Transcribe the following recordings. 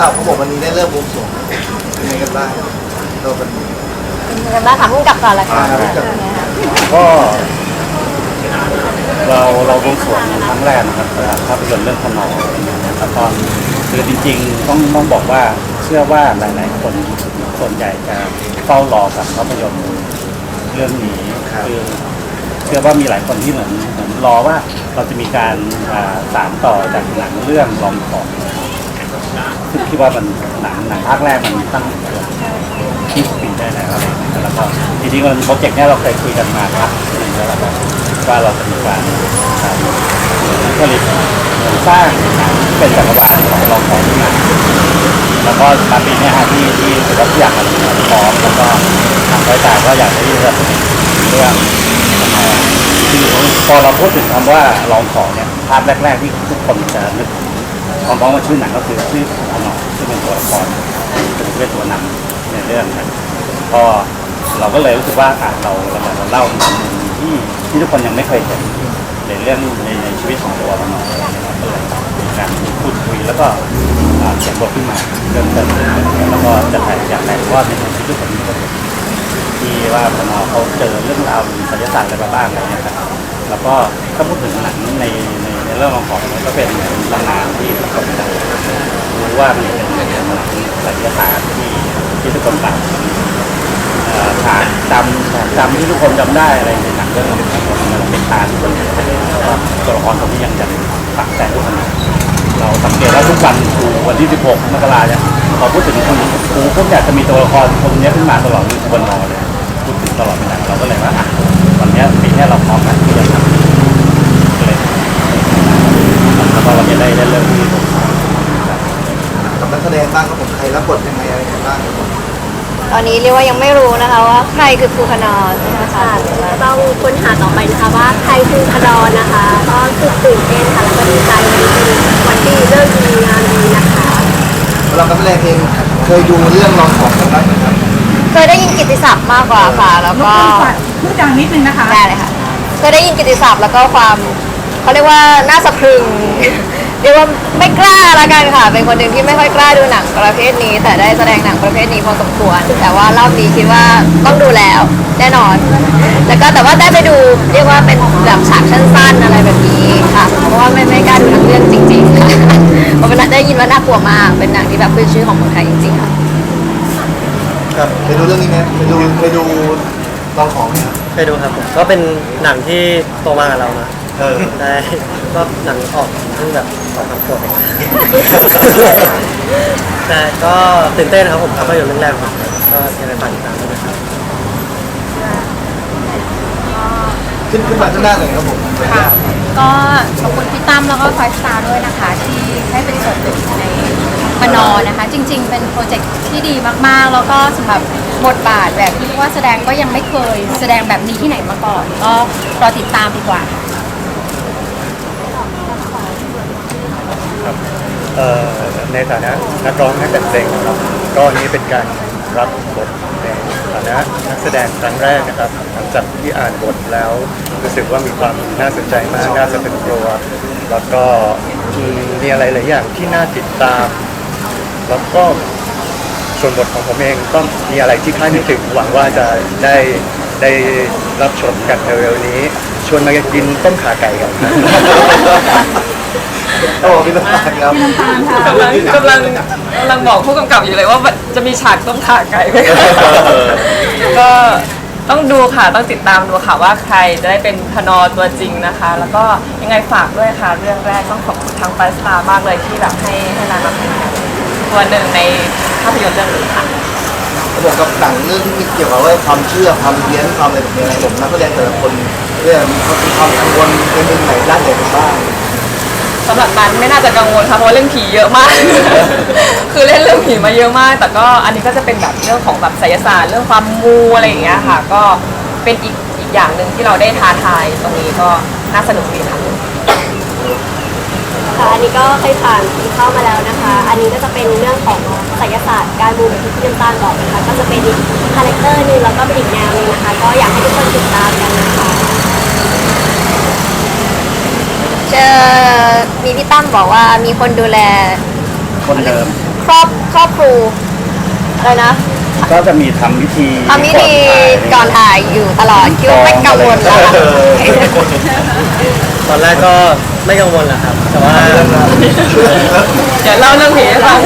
อ้าวเขาบอกวันนี้ได้เริ่มวงสรวงเป็นไงกันบ้างเราเป็นเป็นไงบ้างคะพุ่งกลับก่อนละค่ะอ่าพุ่งกลับก็เราเราวงสรวงครั้งแรกนะครับเอ่อภาพยนตร์เรื่องขนองนะครับตอนคือจริงๆต้องต้องบอกว่าเชื่อว่าหลายๆคนส่วนใหญ่จะเฝ้ารอกับภาพยนตร์เรื่องนี้คือเชื่อว่ามีหลายคนที่เหมือนเหมือนรอว่าเราจะมีการอ่าสานต่อจากหนังเรื่องลองของซึ่ง คิดว่ามันหนังหนังภาคแรกมันตั้งเกือบ20ปีได้แล้วอะไรอย่างเงี้ยแล้วก็จริงๆมันโปรเจกต์เนี้ยเราเคยคุยกันมาครับแล้วแบบว่าเราจะมีการอ่าผลิตสร้างหนังที่เป็นจักรวาลของเราของขึ้นมาแล้วก็มาปีนี้ฮะที่ที่ถือว่าอยางมันพร้อมแล้วก็ทางบริษัทก็อยากที่จะเรื่องคือพอเราพูดถึงคำว่าลองของเนี่ยภาพแรก ๆ ที่ทุกคนจะนึก พร้อมๆมาชื่อหนังก็คือชื่อขนมที่เป็นตัวละครเป็นตัวนำในเรื่องนะก็เราก็เลยรู้สึกว่าอะเราเราอยาเล่าที่ที่ทุกคนยังไม่เคยเห็นในเรื่องในในชีวิตของตัวเราหนอยนะครก็เลยมีการพูดคุยแล้วก็เขียนบทขึ้นมาเริ่มต้นแล้วก็จะถ่ายอยากถ่ายทอดในมุมที่ทุกคนม่เคนที่ว่าพนเขาเจอเรื่องราวศิลศาสตร์อะไรบ้างอะไรเงี้ยครับแล้วก็ถ้าพูดถึงหนังในในใน เรื่องของเนี่ยก็เป็นตำนานที่ทุกคนจะรู้ว่ามันเป็นหนังศิลศาสตร์ที่ที่ทุกคนต่างเอ่ากจำฉากจำที่ทุกคนจำได้อะไรในหนังเรื่องนี้ทั้งหมดมันเป็นตาที่คนเห็นแล้วก็ตัวละครตรงนี้ยังยังฝังใจทุกคนเราสังเกตว่าทุกวันครูวันที่ 16 มกราเนี่ยพอพูดถึงครูครูพวกอยากจะมีตัวละครคนนี้ขึ้นมาตลอดคือวันนอเลยพูดถึงตลอดเวลาเราก็เลยว่าอะวันเนี้ยปีนี้เราพร้อมกันจะทำเลยแล้วก็วันนี้ ได้ได้เริ่มที่ผมกับนักแสดงบ้างครับผมใครรับบทยังไงอะไรกันบ้างครับผมตอนนี้เรียกว่ายังไม่รู้นะคะว่าใครคือครูคณอนใช่ไหมคะต้องค้นหาต่อไปนะคะว่าใครคือพดอนนะคะก็คือตื่นเต้นค่ะแล้วก็ดีใจวันนี้เป็นวันที่เลิกดีงานดีนะคะเรานักแสดงเองเคยดูเรื่องลองของกันบ้างไหมครับเคยได้ยินกิตติศัพท์มากกว่าค่ะแล้วรบก็กวนฝากพูดดังนิดนึงนะคะได้เลยค่ะเคยได้ยินกิตติศัพท์แล้วก็ความเขาเรียกว่าน่าสะพรึง เรียกว่าไม่กล้าละกันค่ะ เป็นคนหนึ่งที่ไม่ค่อยกล้าดูหนังประเภทนี้ แต่ได้แสดงหนังประเภทนี้พอสมควร แต่ว่ารอบนี้คิดว่าต้องดูแล้ว แน่นอน แล้วก็แต่ว่าได้ไปดูเรียกว่าเป็นแบบฉากสั้นๆอะไรแบบนี้ค่ะ เพราะว่าไม่ไม่กล้าดูทั้งเรื่องจริงๆค่ะเพราะเป็นได้ยินว่าน่ากลัวมาก เป็นหนังที่แบบขึ้นชื่อของเมืองไทยจริงๆค่ะครับเคยดูเรื่องนี้ไหมเคยดูเคยดูลองของไหมครับ ไปดูครับผมก็เป็นหนังที่โตมากับเรานะ เออ ได้ก็หนังออกเพิ่งแบบสองสามขวบเองแต่ก็ตื่นเต้นครับผมภาพยนตร์เรื่องแรกของผมก็ยังไงฝากติดตามด้วยนะครับขึ้นขึ้นมาข้างหน้าเลยครับผมค่ะก็ขอบคุณพี่ตั้มแล้วก็ไฟสตาร์ด้วยนะคะ ที่ให้เป็นส่วนหนึ่งในมนอนะคะ จริง ๆ เป็นโปรเจกต์ที่ดีมากๆ แล้วก็สำหรับบทบาทแบบที่ว่าแสดงก็ยังไม่เคย แสดงแบบนี้ที่ไหนมาก่อน ก็รอติดตามดีกว่า เอ่อ ในฐานะนักร้องนักแต่งเพลงนะครับก็อันนี้เป็นการรับบทในฐานะนักแสดงครั้งแรกนะครับ หลังจากที่อ่านบทแล้วรู้สึกว่ามีความน่าสนใจมากน่าสะเป็นกลัว แล้วก็มมีอะไรหลายอย่างที่น่าติดตาม แล้วก็ส่วนบทของผมเองก็มีอะไรที่คาดไม่ถึงหวังว่าจะได้ได้รับชมกันเร็วๆนี้ ชวนมากินต้มขาไก่กัน โอ้พี่ตาครับกำลังกำลังกำลังบอกผู้กำกับอยู่เลยว่าจะมีฉากต้มขาไก่ไหมคะก็ต้องดูค่ะต้องติดตามดูค่ะว่าใครจะได้เป็นพนอตัวจริงนะคะ แล้วก็ยังไงฝากด้วยค่ะ เรื่องแรกต้องขอบคุณทางไฟสตาร์มากเลยที่แบบให้ให้นานมาเป็นตัวหนึ่งในภาพยนตร์เรื่องนี้ค่ะเขาบอกกับหนังเรื่องที่มีเกี่ยวกับว่าความเชื่อความเลี้ยนความอะไรแบบนี้อะไรผมนักแสดงแต่ละคนเรื่องมีความมีความกังวลในมุมไหนด้านไหนกันบ้าง สำหรับมันไม่น่าจะกังวลค่ะเพราะเรื่องผีเยอะมาก คือเล่นเรื่องผีมาเยอะมาก แต่ก็อันนี้ก็จะเป็นแบบเรื่องของแบบไสยศาสตร์เรื่องความมูอะไรอย่างเงี้ยค่ะ ก็เป็นอีกอีกอย่างหนึ่งที่เราได้ท้าทายตรงนี้ก็น่าสนุกดีค่ะ ค่ะอันนี้ก็เคยผ่านที่เข้ามาแล้วนะคะ อันนี้ก็จะเป็นเรื่องของไสยศาสตร์การมูแบบที่พี่น้ำตาลบอกนะคะ ก็จะเป็นอีกคาแรคเตอร์หนึงแล้วก็เป็นอีกแนวหนึงนะคะ ก็อยากให้ทุกคนติดตามกันนะคะ เจอ มีพี่ตั้มบอกว่ามีคนดูแลคนเดิม ครอบครอบครูอะไรนะก็จะมีทำพิธีทำพิธีก่อนถ่ายอยู่ตลอดคิดว่าไม่กังวลแล้วค่ะตอนแรกก็ไม่กังวลแหละครับ แต่ว่าเดี๋ยวเล่าเรื่องผีให้ฟัง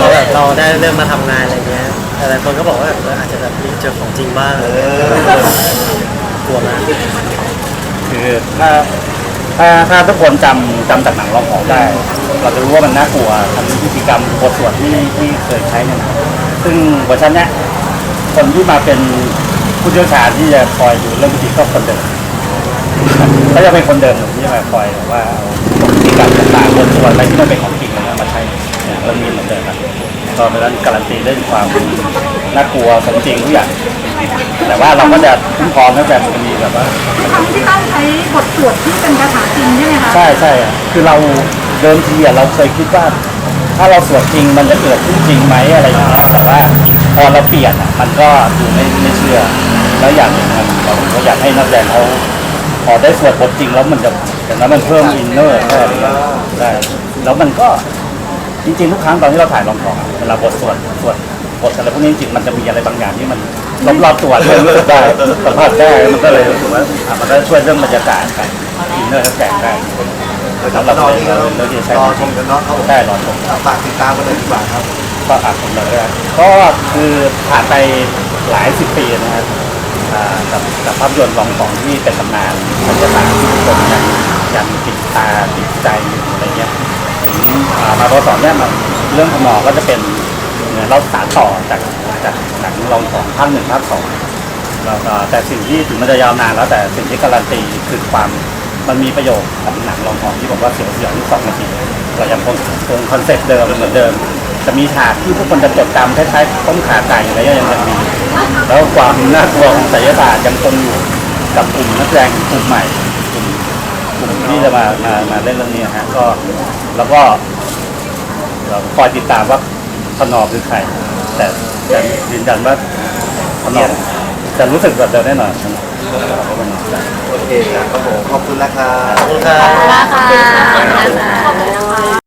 พอแบบเราได้เริ่มมาทำงานอะไรเงี้ยหลายๆคนก็บอกว่าเอออาจจะแบบมีเจอของจริงบ้างอะไรเงี้ยกลัวมากคือถ้า ถ้าถ้าทุกคนจำจำจากหนังลองของได้ เราจะรู้ว่ามันน่ากลัวทำพิธีกรรมบทสวดที่ที่เคยใช้ในหนังซึ่งเวอร์ชันเนี้ยคนที่มาเป็นผู้เชี่ยวชาญที่จะคอยดูเรื่องพิธีก็คนเดิมก็จะเป็นคนเดิมที่จะมาคอยแบบว่าเอาพิธีกรรมต่างๆบทสวดอะไรที่มันเป็นของจริงนะมาใช้เนี่ยเรื่องนี้เหมือนเดิมครับก็เพราะฉะนั้นการันตีได้ถึงความ น่ากลัวสมจริงทุกอย่าง แต่ว่าเราก็จะคุ้มครองตั้งแต่มันมีแบบว่าครั้งที่ต้องใช้บทสวดที่เป็นคาถาจริงใช่ไหมคะใช่ใช่อะคือเราเดิมทีอะเราเคยคิดว่า ถ้าเราสวดจริงมันจะเกิดขึ้นจริงไหมอะไรอย่างเงี้ยแต่ว่าพอเราเปลี่ยนอะมันก็ดูไม่ไม่เชื่อ แล้วอย่างหนึ่งอะเราก็อยากให้นักแสดงเขาพอได้สวดบทจริงแล้วมันจะอย่างนั้นมันเพิ่มอินเนอร์แค่อะไรเงี้ยใช่แล้วมันก็จริงๆทุกครั้งตอนที่เราถ่ายลองของอะเวลาบทสวดสวด นี้จริงๆมันจะมีอะไรบางอย่างที่มันรอบๆตัวที่รู้สึกได้สัมผัสได้มันก็เลยรู้สึกว่าอะมันก็ช่วยเรื่องบรรยากาศไปอินเนอร์นักแสดงได้เดี๋ยวเรานี่ก็รอชมกันเนาะครับผมได้รอชม ฝากติดตามกันเลยดีกว่าครับ ก็อ่านผมเลยนะก็คือผ่านไปหลายสิบปีนะครับอ่ากับกับภาพยนตร์ลองของที่เป็นตำนานมันจะตามที่ทุกคนยังยังติดตาติดใจอยู่อะไรเงี้ยถึงอ่ามาพอสอนเนี่ยมันเรื่องขนอก็จะเป็น เหมือนเราสานต่อจากจากหนังลองของภาคหนึ่งภาคสองแล้วก็แต่สิ่งที่ถึงมันจะยาวนานแล้วแต่สิ่งที่การันตีคือความมันมีประโยชน์ของหนังลองของที่บอกว่าเสียวเสียวที่สองนาทีเรายังคงคงคอนเซ็ปต์เดิมเหมือนเดิม จะมีฉากที่ทุกคนจะจดจำคล้ายๆต้มขาไก่อะไรยังยังมีแล้วความน่ากลัวของสยศาสตร์ยังคงอยู่กับกลุ่มนักแสดงกลุ่มใหม่กลุ่มกลุ่มที่จะมามามาเล่นเรื่องนี้นะฮะก็แล้วก็เราคอยติดตามว่า พนอคือใครแต่แต่ยืนยันว่าพนอจะรู้สึกแบบเดิมแน่นอนพนอโอเคครับผมขอบคุณนะครับ ขอบคุณครับขอบคุณค่ะ